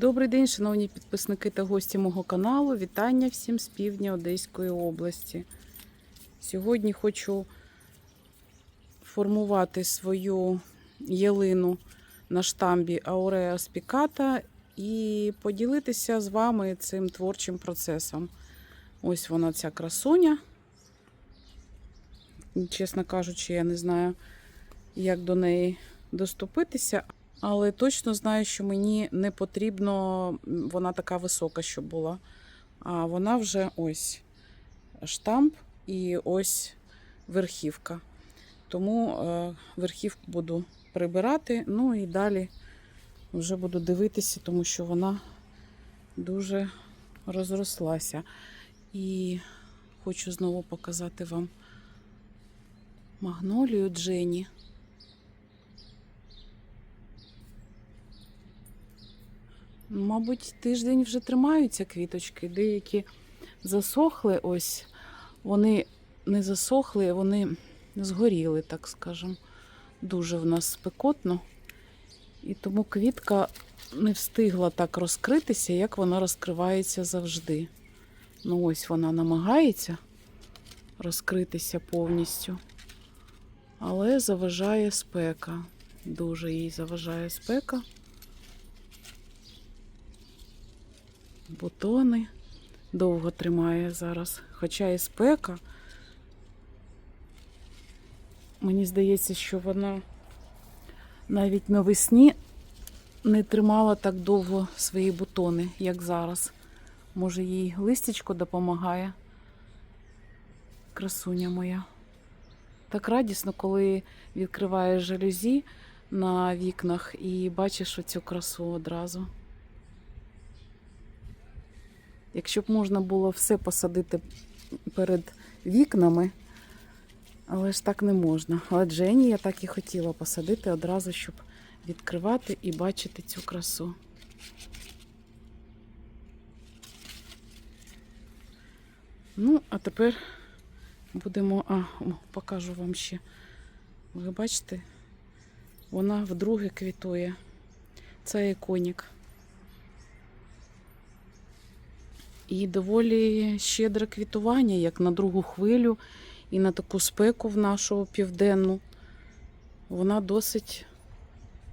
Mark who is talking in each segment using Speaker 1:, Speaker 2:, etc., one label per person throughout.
Speaker 1: Добрий день, шановні підписники та гості мого каналу. Вітання всім з півдня Одеської області. Сьогодні хочу формувати свою ялину на штамбі Aurea спіката і поділитися з вами цим творчим процесом. Ось вона ця красуня. Чесно кажучи, я не знаю, як до неї доступитися. Але точно знаю, що мені не потрібно, вона така висока, щоб була. А вона вже ось штамп і ось верхівка. Тому е, верхівку буду прибирати. Ну і далі вже буду дивитися, тому що вона дуже розрослася. І хочу знову показати вам магнолію Джені. Мабуть, тиждень вже тримаються квіточки. Деякі засохли ось. Вони не засохли, вони згоріли, так скажемо. Дуже в нас спекотно. І тому квітка не встигла так розкритися, як вона розкривається завжди. Ну, ось вона намагається розкритися повністю. Але заважає спека. Дуже їй заважає спека. Бутони. Довго тримає зараз. Хоча і спека. Мені здається, що вона навіть навесні не тримала так довго свої бутони, як зараз. Може, їй листячко допомагає. Красуня моя. Так радісно, коли відкриваєш жалюзі на вікнах і бачиш оцю красу одразу. Якщо б можна було все посадити перед вікнами, але ж так не можна. Але Джені я так і хотіла посадити одразу, щоб відкривати і бачити цю красу. Ну, а тепер будемо. А, покажу вам ще. Ви бачите, вона вдруге квітує. Це іконік. І доволі щедре квітування, як на другу хвилю, і на таку спеку в нашу південну. Вона досить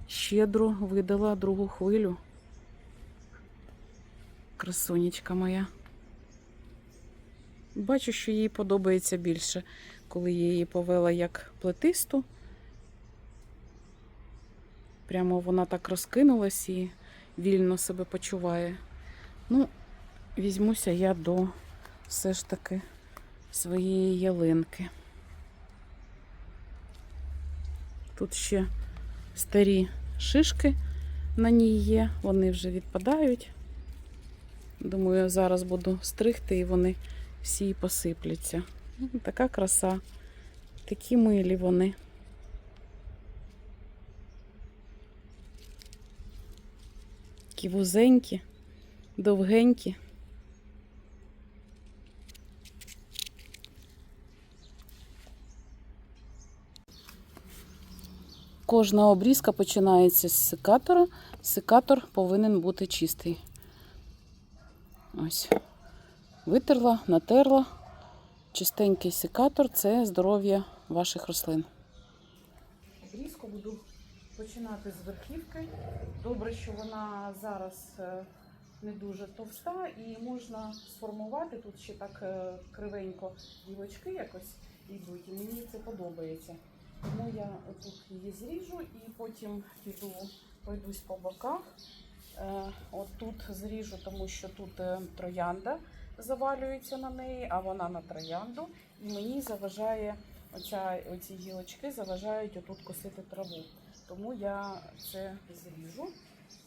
Speaker 1: щедро видала другу хвилю. Красунечка моя. Бачу, що їй подобається більше, коли я її повела як плетисту. Прямо вона так розкинулась і вільно себе почуває. Ну, візьмуся я до все ж таки своєї ялинки. Тут ще старі шишки на ній є, вони вже відпадають. Думаю, зараз буду стригти і вони всі посипляться. Ну, Така краса, такі милі вони. Такі вузенькі, довгенькі. Кожна обрізка починається з секатора. Секатор повинен бути чистий. Ось. Витерла, натерла. Чистенький секатор це здоров'я ваших рослин. Обрізку буду починати з верхівки. Добре, що вона зараз е, не дуже товста і можна сформувати. Тут ще так е, кривенько гілочки якось йдуть, і мені це подобається. Тому я тут її зріжу і потім піду, пройдусь по боках. Е, От тут зріжу, тому що тут е, троянда завалюється на неї, а вона на троянду. І мені заважає оця, оці гілочки заважають отут косити траву. Тому я це зріжу.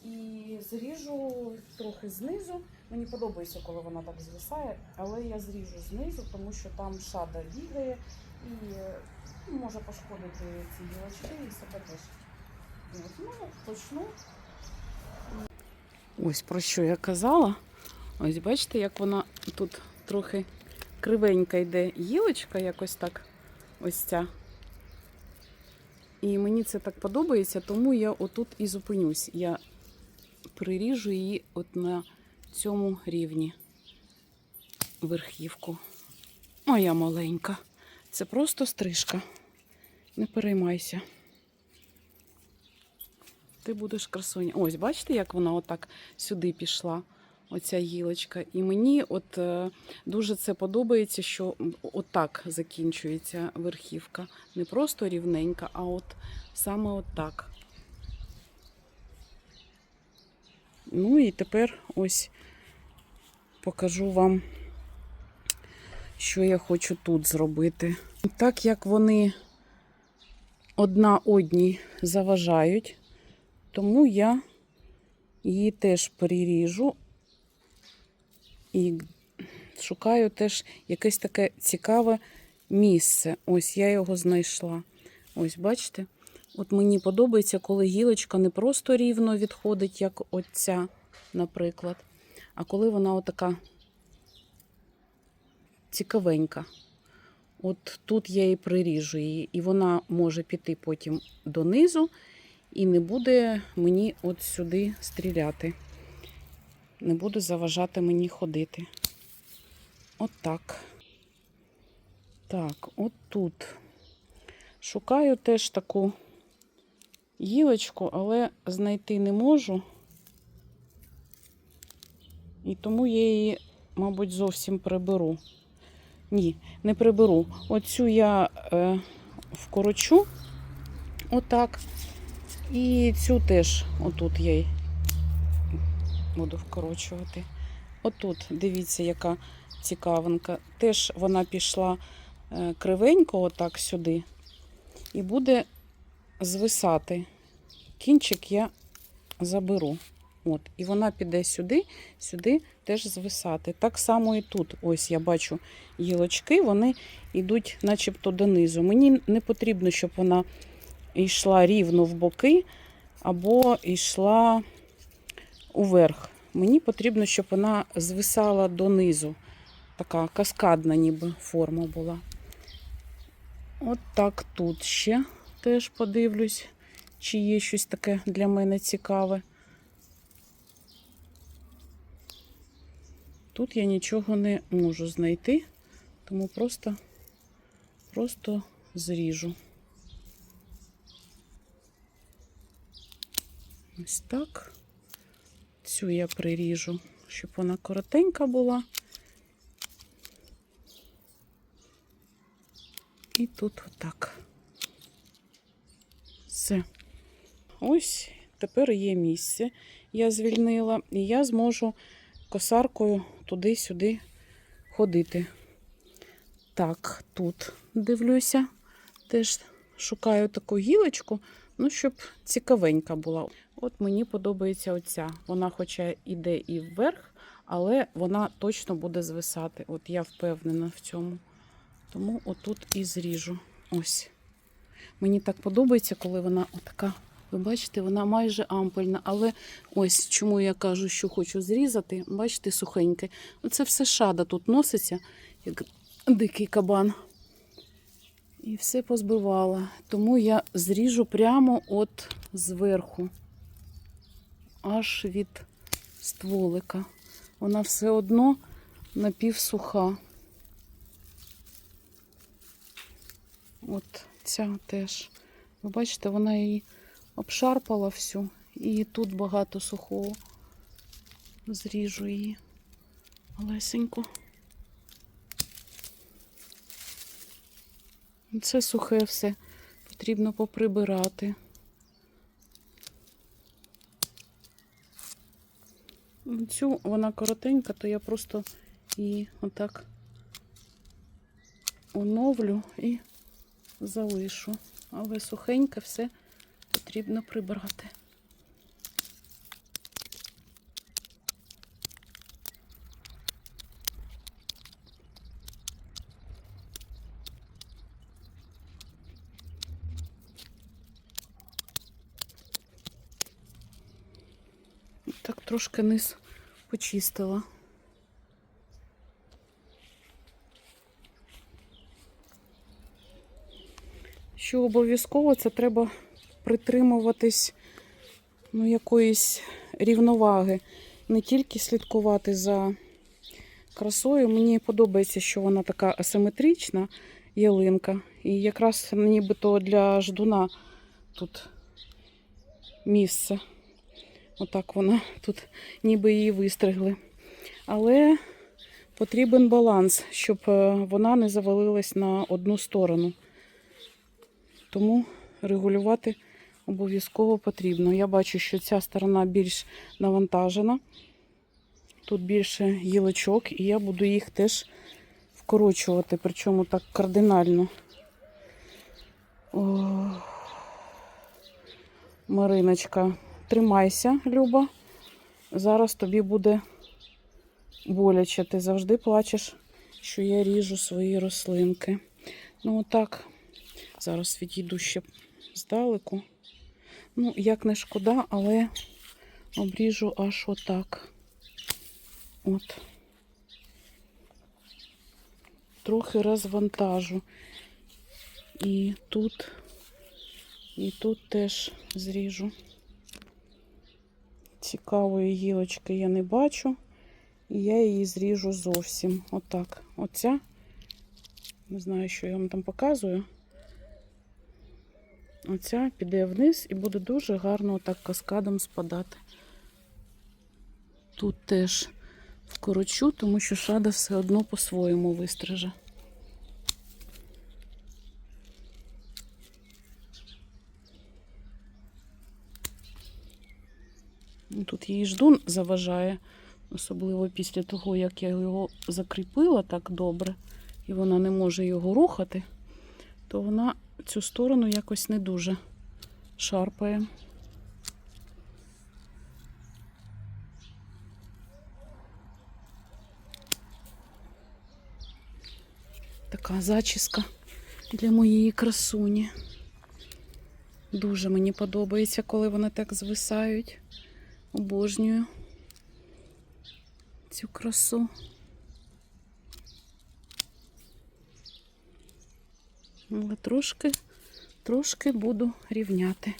Speaker 1: І зріжу трохи знизу. Мені подобається, коли вона так звисає, але я зріжу знизу, тому що там шада бігає і е, може пошкодити ці гілочки і себе теж. От, Ну, почну. Ось про що я казала. Ось бачите, як вона тут трохи кривенька йде гілочка, якось так. Ось ця. І мені це так подобається, тому я отут і зупинюсь. Я приріжу її от на цьому рівні верхівку. Моя маленька. Це просто стрижка. Не переймайся. Ти будеш красуня. Ось, бачите, як вона отак сюди пішла, оця гілочка. І мені от е, дуже це подобається, що отак закінчується верхівка. Не просто рівненька, а от саме отак. Ну і тепер ось покажу вам, що я хочу тут зробити. Так як вони одна одній заважають, тому я її теж переріжу і шукаю теж якесь таке цікаве місце. Ось я його знайшла. Ось, бачите? От мені подобається, коли гілочка не просто рівно відходить, як оця, наприклад, а коли вона отака цікавенька. От тут я і приріжу її, і вона може піти потім донизу, і не буде мені от сюди стріляти. Не буде заважати мені ходити. От так. Так, от тут. Шукаю теж таку гілочку, але знайти не можу. І тому я її, мабуть, зовсім приберу. Ні, не приберу. Оцю я е, вкорочу отак. І цю теж отут я буду вкорочувати. Отут, дивіться, яка цікавинка. Теж вона пішла е, кривенько, отак сюди, і буде звисати. Кінчик я заберу. От, і вона піде сюди, сюди теж звисати. Так само і тут. Ось я бачу гілочки, вони йдуть начебто донизу. Мені не потрібно, щоб вона йшла рівно в боки або йшла уверх. Мені потрібно, щоб вона звисала донизу. Така каскадна ніби форма була. От так тут ще теж подивлюсь, чи є щось таке для мене цікаве. Тут я нічого не можу знайти, тому просто, просто зріжу. Ось так. Цю я приріжу, щоб вона коротенька була. І тут отак. Все. Ось тепер є місце. Я звільнила, і я зможу косаркою туди-сюди ходити. Так, тут дивлюся, теж шукаю таку гілочку, ну, щоб цікавенька була. От мені подобається оця. Вона, хоча йде і вверх, але вона точно буде звисати. От я впевнена в цьому. Тому отут і зріжу. Ось. Мені так подобається, коли вона отака. Ви бачите, вона майже ампельна, але ось чому я кажу, що хочу зрізати. Бачите, сухеньке. Оце все шада тут носиться, як дикий кабан. І все позбивала. Тому я зріжу прямо от зверху, аж від стволика. Вона все одно напівсуха. От ця теж. Ви бачите, вона її обшарпала всю. І тут багато сухого. Зріжу її. Лесенько. Це сухе все. Потрібно поприбирати. Цю вона коротенька, то я просто її отак оновлю і залишу. Але сухеньке все потрібно прибрати. Так трошки низ почистила. Що обов'язково це треба притримуватись ну, якоїсь рівноваги, не тільки слідкувати за красою. Мені подобається, що вона така асиметрична ялинка. І якраз нібито для ждуна тут місце. Отак вона тут ніби її вистригли. Але потрібен баланс, щоб е, вона не завалилась на одну сторону. Тому регулювати обов'язково потрібно. Я бачу, що ця сторона більш навантажена. Тут більше гілочок, і я буду їх теж вкорочувати, причому так кардинально. О, Мариночка, тримайся, Люба. Зараз тобі буде боляче. Ти завжди плачеш, що я ріжу свої рослинки. Ну, отак. Зараз відійду ще здалеку. Ну, як не шкода, але обріжу аж отак. От. Трохи розвантажу. І тут, і тут теж зріжу. Цікавої гілочки я не бачу. І я її зріжу зовсім. Отак. Оця. Не знаю, що я вам там показую. Оця піде вниз і буде дуже гарно отак каскадом спадати. Тут теж вкорочу, тому що шада все одно по-своєму вистриже. Тут її ждун заважає, особливо після того, як я його закріпила так добре, і вона не може його рухати, то вона цю сторону якось не дуже шарпає. Така зачіска для моєї красуні. Дуже мені подобається, коли вони так звисають. Обожнюю цю красу. Але трошки, трошки буду рівняти.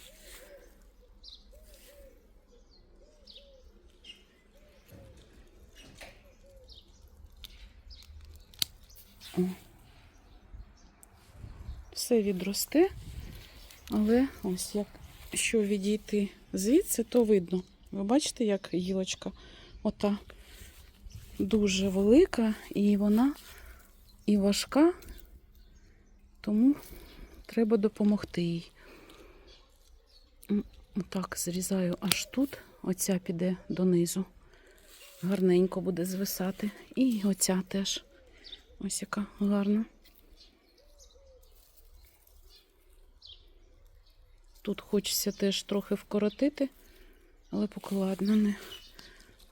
Speaker 1: О. Все відросте, але ось як що відійти звідси, то видно. Ви бачите, як гілочка ота дуже велика, і вона і важка, тому треба допомогти їй. Отак зрізаю аж тут, оця піде донизу. Гарненько буде звисати. І оця теж. Ось яка гарна. Тут хочеться теж трохи вкоротити, але поки ладно, не.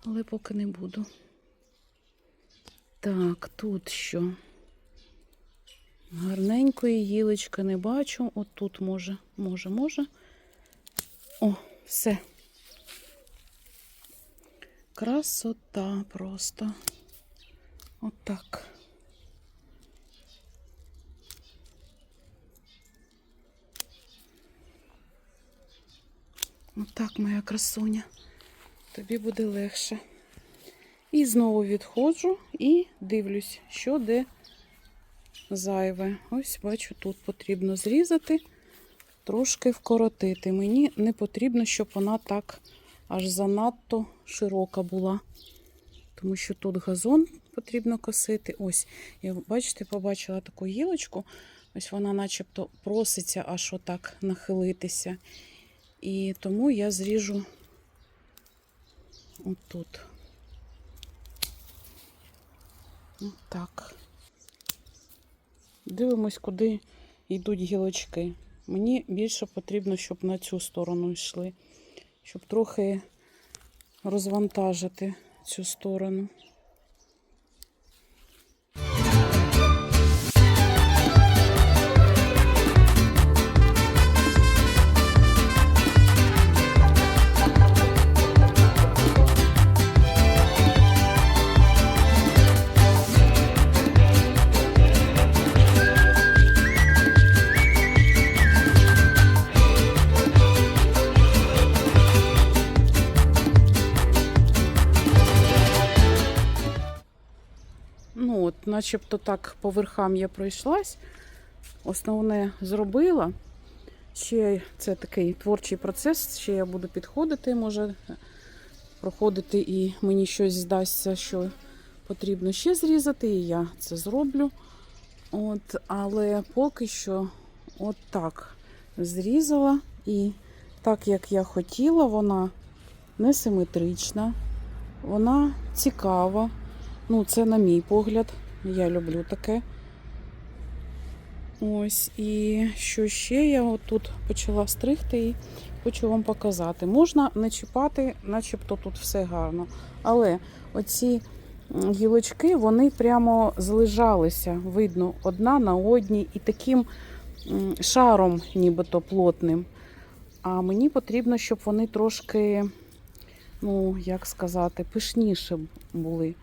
Speaker 1: Але поки не буду. Так, тут що? Гарненької гілочки не бачу. От тут може, може, може. О, все. Красота просто. Отак. Отак, моя красуня. Тобі буде легше. І знову відходжу і дивлюсь, що де зайве. Ось бачу, тут потрібно зрізати, трошки вкоротити. Мені не потрібно, щоб вона так аж занадто широка була. Тому що тут газон потрібно косити. Ось, я, бачите, побачила таку гілочку. Ось вона начебто проситься аж отак нахилитися. І тому я зріжу отут. Так. Дивимось, куди йдуть гілочки. Мені більше потрібно, щоб на цю сторону йшли, щоб трохи розвантажити цю сторону. Начебто так по верхам я пройшлась. Основне зробила. Ще це такий творчий процес, ще я буду підходити, може проходити і мені щось здасться, що потрібно ще зрізати, і я це зроблю. От, але поки що от так зрізала. І так як я хотіла, вона несиметрична, вона цікава. Ну, це на мій погляд. Я люблю таке. Ось, і що ще я отут почала стригти і хочу вам показати. Можна не чіпати, начебто тут все гарно. Але оці гілочки, вони прямо злежалися, видно, одна на одній і таким шаром, нібито плотним. А мені потрібно, щоб вони трошки, ну, як сказати, пишніше були.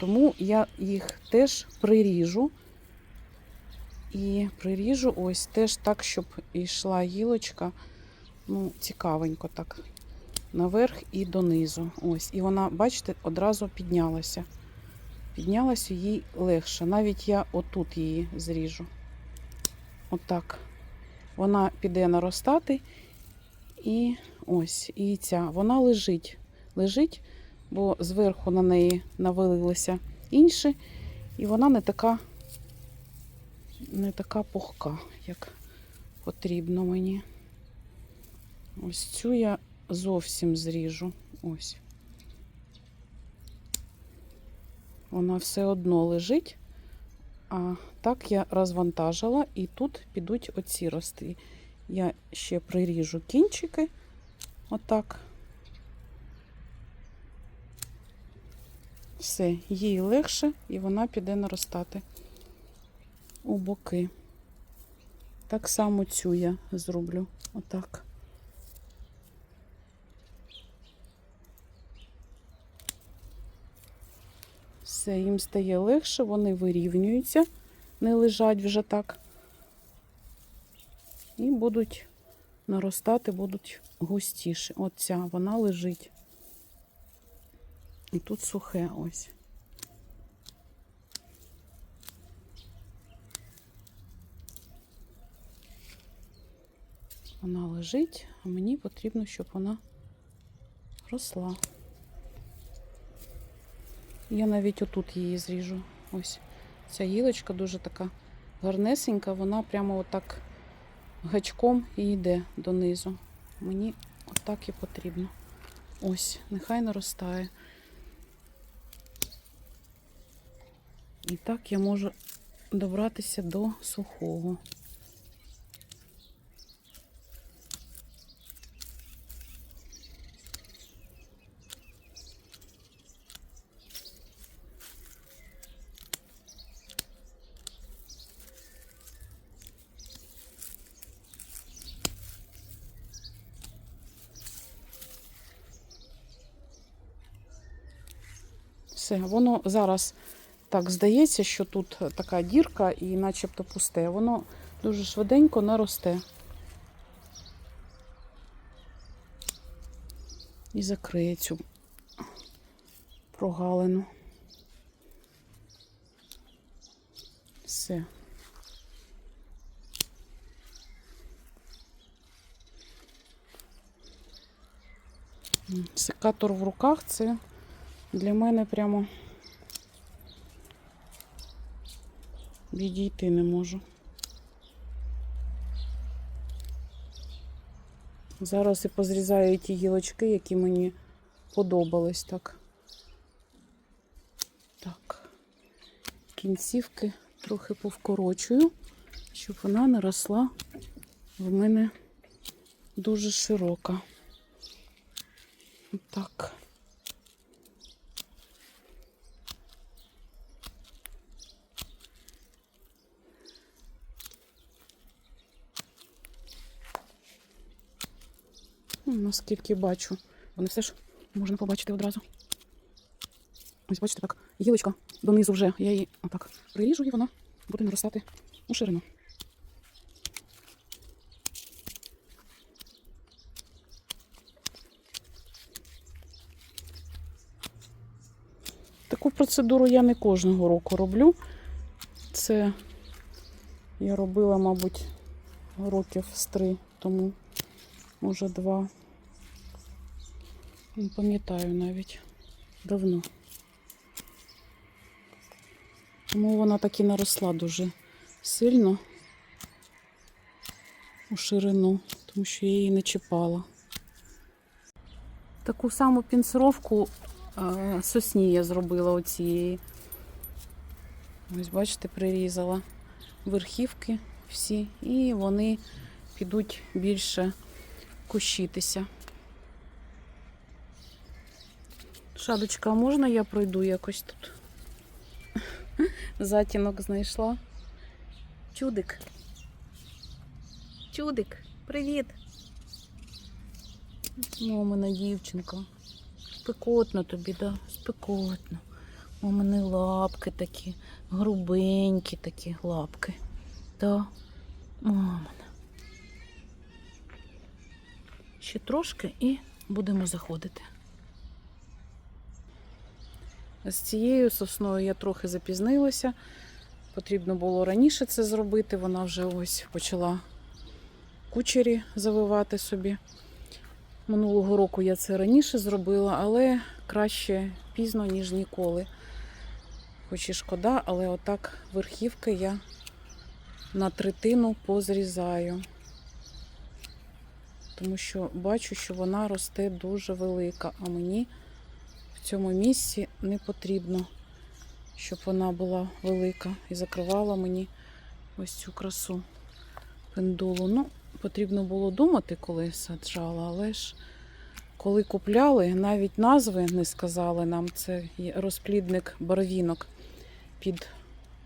Speaker 1: Тому я їх теж приріжу. І приріжу ось теж так, щоб йшла гілочка. Ну, цікавенько так. Наверх і донизу. Ось. І вона, бачите, одразу піднялася. Піднялася їй легше. Навіть я отут її зріжу. Отак. Вона піде наростати. І ось, і ця. Вона лежить. Лежить, бо зверху на неї навалилися інші. І вона не така не така пухка, як потрібно мені. Ось цю я зовсім зріжу. Ось. Вона все одно лежить, а так я розвантажила, і тут підуть оці рости. Я ще приріжу кінчики, отак. Все, їй легше, і вона піде наростати у боки. Так само цю я зроблю. Отак. Все, їм стає легше, вони вирівнюються, не лежать вже так. І будуть наростати, будуть густіші. Оця, вона лежить. І тут сухе ось. Вона лежить, а мені потрібно, щоб вона росла. Я навіть отут її зріжу. Ось ця гілочка дуже така гарнесенька, вона прямо отак гачком і йде донизу. Мені отак і потрібно. Ось, нехай наростає. І так я можу добратися до сухого. Все, воно зараз так здається, що тут така дірка і начебто пусте. Воно дуже швиденько наросте. І закриє цю прогалину. Все. Секатор в руках це для мене прямо відійти не можу. Зараз і позрізаю ті гілочки, які мені подобались так. Так, кінцівки трохи повкорочую, щоб вона не росла в мене дуже широка. Так. Ну, Наскільки бачу, вони все ж можна побачити одразу. Ось бачите, так, гілочка донизу вже. Я її отак приріжу і вона буде наростати у ширину. Таку процедуру я не кожного року роблю. Це я робила, мабуть, років з три тому, може два. Не пам'ятаю навіть давно. Тому вона так і наросла дуже сильно у ширину, тому що я її не чіпала. Таку саму пінцировку е, сосні я зробила оцієї. Ось, бачите, прирізала верхівки всі, і вони підуть більше кущитися. Шадочка, а можна я пройду якось тут? Затінок знайшла. Чудик. Чудик, привіт. Мамина дівчинка. Спекотно тобі, да? Спекотно. Мамини лапки такі, грубенькі такі лапки. Да. Мамина. Ще трошки і будемо заходити. З цією сосною я трохи запізнилася. Потрібно було раніше це зробити. Вона вже ось почала кучері завивати собі. Минулого року я це раніше зробила, але краще пізно, ніж ніколи. Хоч і шкода, але отак верхівки я на третину позрізаю. Тому що бачу, що вона росте дуже велика, а мені в цьому місці не потрібно, щоб вона була велика і закривала мені ось цю красу пендулу. Ну, потрібно було думати, коли саджала, але ж коли купляли, навіть назви не сказали нам. Це розплідник барвінок під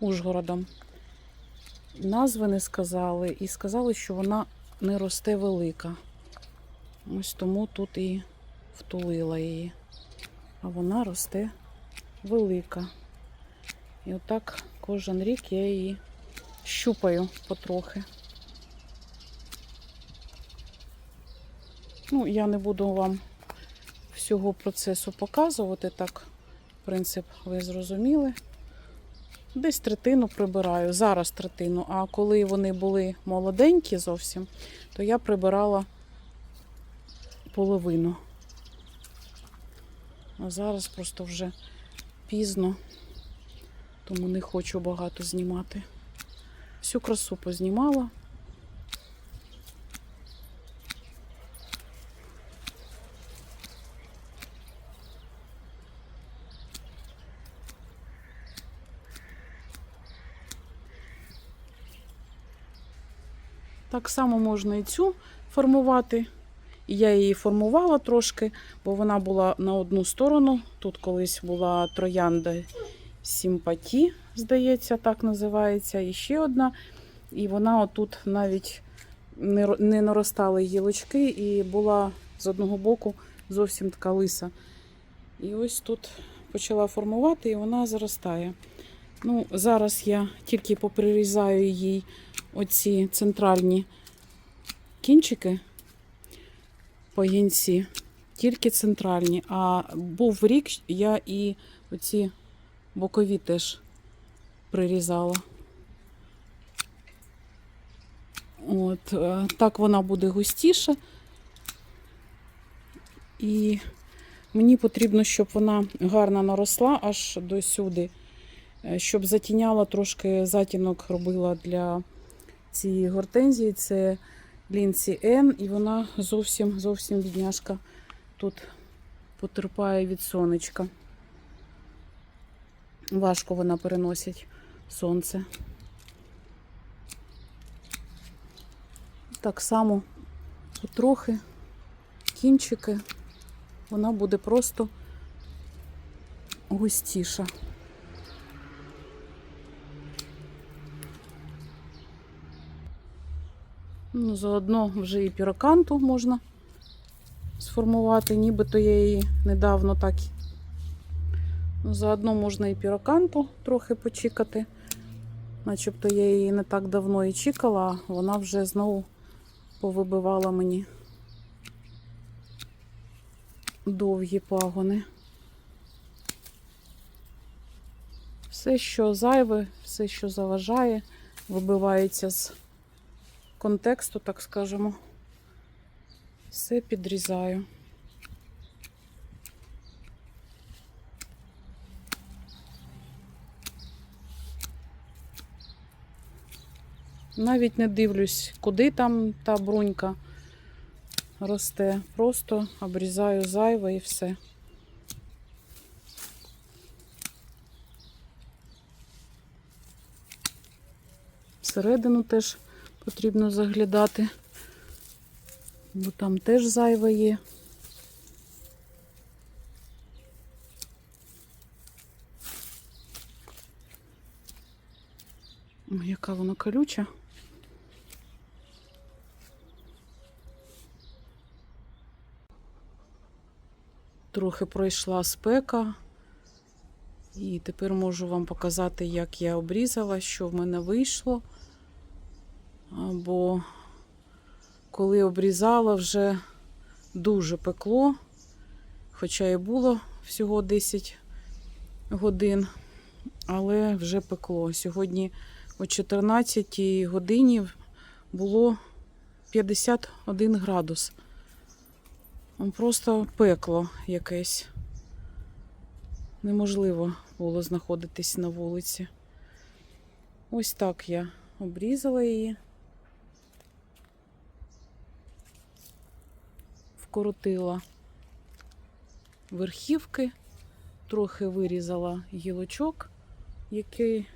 Speaker 1: Ужгородом. Назви не сказали і сказали, що вона не росте велика. Ось тому тут і втулила її. А вона росте велика. І отак кожен рік я її щупаю потрохи. Ну, я не буду вам всього процесу показувати. Так, принцип ви зрозуміли. Десь третину прибираю. Зараз третину. А коли вони були молоденькі зовсім, то я прибирала половину. А зараз просто вже пізно, тому не хочу багато знімати. Всю красу познімала. Так само можна і цю формувати. І я її формувала трошки, бо вона була на одну сторону. Тут колись була троянда симпаті, здається, так називається. І ще одна. І вона отут навіть не наростали гілочки, і була з одного боку зовсім така лиса. І ось тут почала формувати, і вона заростає. Ну, зараз я тільки поприрізаю їй оці центральні кінчики пагінці, тільки центральні. А був рік, я і оці бокові теж прирізала. От, е, так вона буде густіша. І мені потрібно, щоб вона гарно наросла аж до сюди, е, щоб затіняла трошки затінок робила для цієї гортензії. Це Лінсі Н, і вона зовсім зовсім бідняшка тут потерпає від сонечка. Важко вона переносить сонце. Так само потрохи кінчики, вона буде просто густіша. Ну, заодно вже і піроканту можна сформувати, нібито я її недавно так. Ну, заодно можна і піроканту трохи почікати. Начебто я її не так давно і чікала, а вона вже знову повибивала мені довгі пагони. Все, що зайве, все, що заважає, вибивається з контексту, так скажемо. Все підрізаю. Навіть не дивлюсь, куди там та брунька росте. Просто обрізаю зайве і все. Всередину теж потрібно заглядати, бо там теж зайве є. Ой, Яка вона колюча. Трохи пройшла спека, і тепер можу вам показати, як я обрізала, що в мене вийшло. Бо коли обрізала, вже дуже пекло, хоча і було всього 10 годин, але вже пекло. Сьогодні о 14 годині було 51 градус. Просто пекло якесь. Неможливо було знаходитись на вулиці. Ось так я обрізала її. Вкоротила верхівки, трохи вирізала гілочок, які,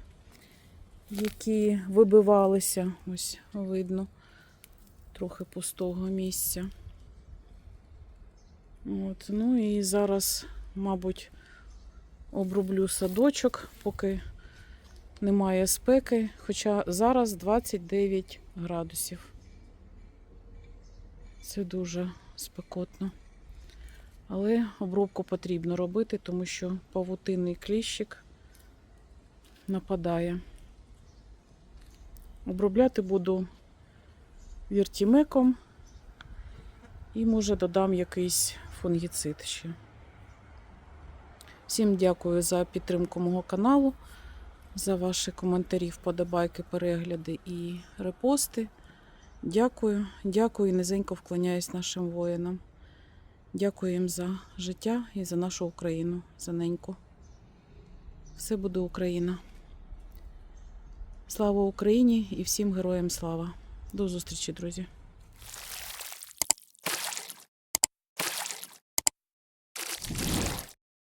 Speaker 1: які вибивалися, ось видно, трохи пустого місця. От, ну і зараз, мабуть, оброблю садочок, поки немає спеки, хоча зараз 29 градусів. Це дуже спекотно. Але обробку потрібно робити, тому що павутинний кліщик нападає. Обробляти буду віртімеком і, може, додам якийсь фунгіцид ще. Всім дякую за підтримку мого каналу, за ваші коментарі, вподобайки, перегляди і репости. Дякую, дякую і низенько вклоняюсь нашим воїнам. Дякую їм за життя і за нашу Україну, за неньку. Все буде Україна. Слава Україні і всім героям слава. До зустрічі, друзі!